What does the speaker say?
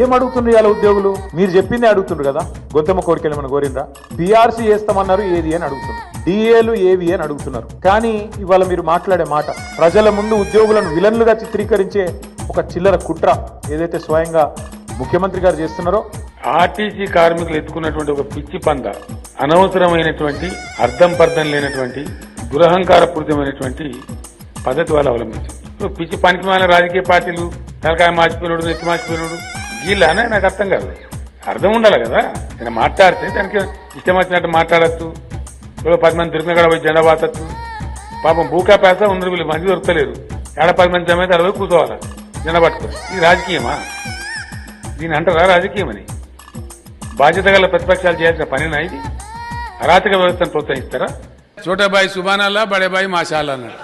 ఏం అడుగుతుండ్రు ఇవాళ ఉద్యోగులు? మీరు చెప్పిందే అడుగుతుండ్రు కదా? గొంతమ్మ కోరికలు ఏమైనా కోరిండ్రా? బీఆర్సీ చేస్తామన్నారు ఏది అని అడుగుతున్నారు. డిఏలు ఏవి అని అడుగుతున్నారు. కానీ ఇవాళ మీరు మాట్లాడే మాట ప్రజల ముందు ఉద్యోగులను విలన్లుగా చిత్రీకరించే ఒక చిల్లర కుట్ర ఏదైతే స్వయంగా ముఖ్యమంత్రి గారు చేస్తున్నారో ఆర్టీసీ కార్మికులు ఎత్తుకున్నటువంటి ఒక పిచ్చి పంద అనవసరమైనటువంటి అర్థం పర్థం లేనటువంటి దురహంకారపూరితమైనటువంటి పద్ధతి వాళ్ళు అవలంబించారు. ఇప్పుడు పిచ్చి పనికి రాజకీయ పార్టీలు తలకాయ మార్చిపోయినాడు నెత్తి మార్చిపోయినాడు వీళ్ళనే నాకు అర్థం కాదు. అర్థం ఉండాలి కదా? నేను మాట్లాడితే దానికి ఇష్టం వచ్చినట్టు మాట్లాడచ్చు. ఇప్పుడు పది మంది దొరికిన కూడా పోయి జెండా పాతచ్చు. పాపం భూకా పేస ఉందరు వీళ్ళు మంది దొరకలేదు ఏడ పది మంది జమ అయితే అరవై కూర్చోవాలి. జెండా పట్టుకొని. ఇది రాజకీయమా? దీని అంటారా రాజకీయం అని బాధ్యత గల ప్రతిపక్షాలు చేయాల్సిన పనినా ఇది? అరాచక వ్యవస్థను ప్రోత్సహిస్తారా? చోటాబాయి సుబానాల్లా బడేబాయి మాషాల్లా అన్నాడు.